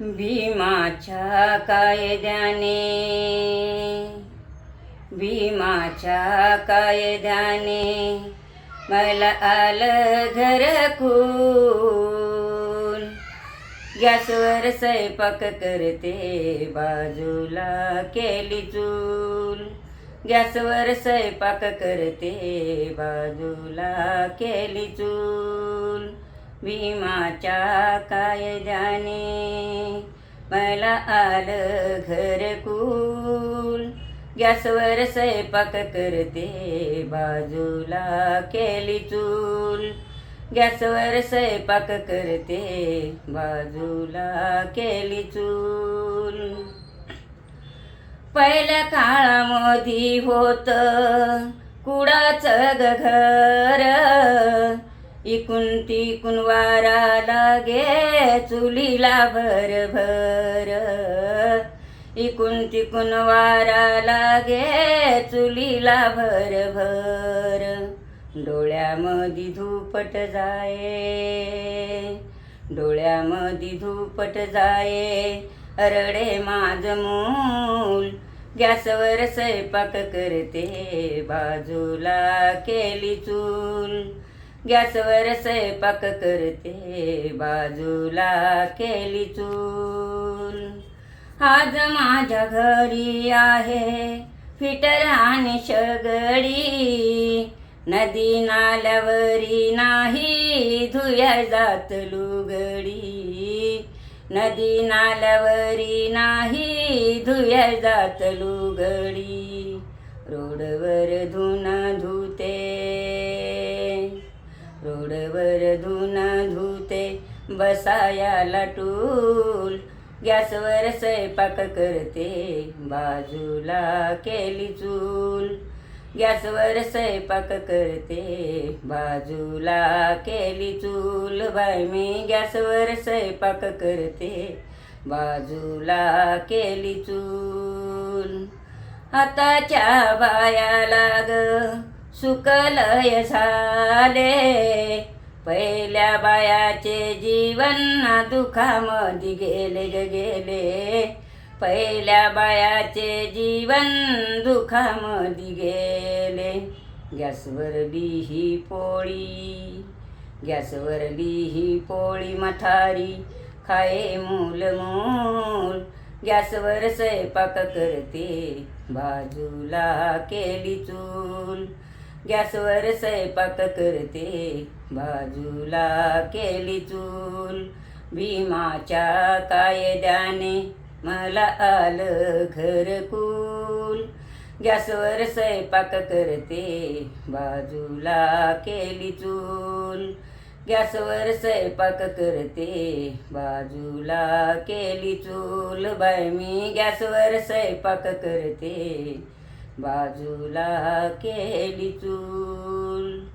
भीमाच्या कायद्याने. भीमाच्या कायद्याने मला आलं घर घरकून गॅसवर स्वयंपाक करते बाजूला केली चूल. गॅसवर स्वयंपाक करते बाजूला केली चूल. भीमाच्या कायद्याने मला आलं घरकुल गॅसवर स्वयंपाक करते बाजूला केली चूल. गॅसवर स्वयंपाक करते बाजूला केली चूल. पहिल्या काळामध्ये होत कुडाचं घर. इकून तिकून वारा लागे चुलीला भर भर. इकून तिकून वारा लागे चुलीला भर भर. डोळ्यामध्ये धुपट जाये डोळ्यामध्ये धुपट जाये. रडे माझ मूल गॅसवर स्वयंपाक करते बाजूला केली चूल. गॅसवर स्वयंपाक करते बाजूला केली चूल. आज माझ्या घरी आहे फिटर आणि शगडी. नदी नाल्यावरी नाही धुया जात लुगडी. नदी नाल्यावरी नाही धुया जात लुगडी. रोडवर धुन धुते रोडवर धुन धुते बसायाला टूल गॅसवर स्वयंपाक करते बाजूला केली चूल. गॅसवर स्वयंपाक करते बाजूला केली चूल. बाय मी गॅसवर स्वयंपाक करते बाजूला केली चूल. आताच्या बाया लाग सुकलय झाले. पहिल्या बायाचे जीवन ना दुखामध्ये गेले ग गेले. पहिल्या बायाचे जीवन दुखामध्ये गेले. गॅसवर ही पोळी गॅसवर ही पोळी मथारी खाये मूल मूल. गॅसवर स्वयंपाक करते बाजूला केली चूल. गॅसवर स्वयंपाक करते. बाजूला केली चूल. भीमाच्या कायद्याने मला आलं घरकुल. गॅसवर स्वयंपाक करते. बाजूला केली चूल. गॅसवर स्वयंपाक करते. बाजूला केली चूल. बाय मी गॅसवर स्वयंपाक करते. बाजूला केली चूल.